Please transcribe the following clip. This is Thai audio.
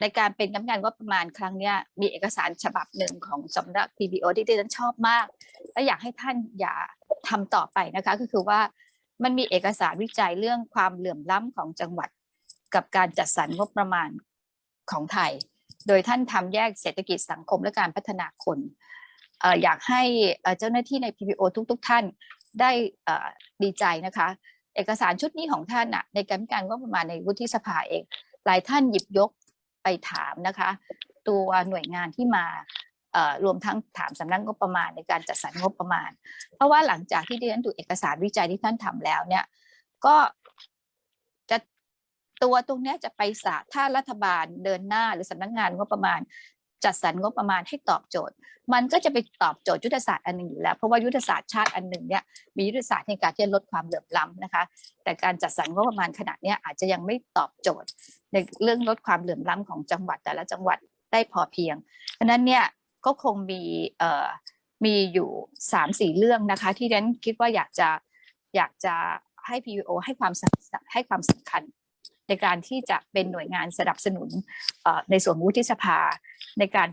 ในการเป็นกรรมการงบประมาณครั้งนี้มีเอกสารฉบับหนึ่งของสำนัก PBO ที่ดิฉันชอบมาก และอยากให้ท่านอย่าทำต่อไปนะคะ ก็คือว่ามันมีเอกสารวิจัยเรื่องความเหลื่อมล้ำของจังหวัด กับการจัดสรรงบประมาณของไทย โดยท่านทำแยกเศรษฐกิจสังคมและการพัฒนาคนอยากให้เจ้าหน้าที่ใน PBO ทุก ๆ ท่านได้ดีใจนะคะ เอกสารชุดนี้ของท่านในการการงบประมาณในวุฒิสภาเอง หลายท่านหยิบยก ไปถามนะคะ ตัวหน่วยงานที่มารวมทั้งถามสำนักงบประมาณในการจัดสรรงบประมาณ เพราะว่าหลังจากที่ดิฉันดูเอกสารวิจัยที่ท่านทำแล้วเนี่ย ก็จะตัวตรงนี้จะไปสาถ้ารัฐบาลเดินหน้าหรือสำนักงานงบประมาณ จัดสรรงบประมาณให้ตอบโจทย์ มันก็จะไปตอบโจทย์ยุทธศาสตร์อันหนึ่งอยู่แล้ว เพราะว่ายุทธศาสตร์ชาติอันหนึ่งเนี่ยมียุทธศาสตร์ในการที่จะลดความเหลื่อมล้ำนะคะ แต่การจัดสรรงบประมาณขนาดนี้อาจจะยังไม่ตอบโจทย์ ในเรื่องลดความเหลื่อมล้ำของจังหวัดแต่ละจังหวัดได้พอเพียงเพราะนั้นเนี่ยก็คงมีเอ่อมีอยู่สามสี่เรื่องนะคะ ที่ฉันคิดว่าอยากจะอยากจะให้ PVO ให้ความให้ความสำคัญ ในการที่จะเป็นหน่วยงานสนับสนุนในส่วนวุฒิสภาในการ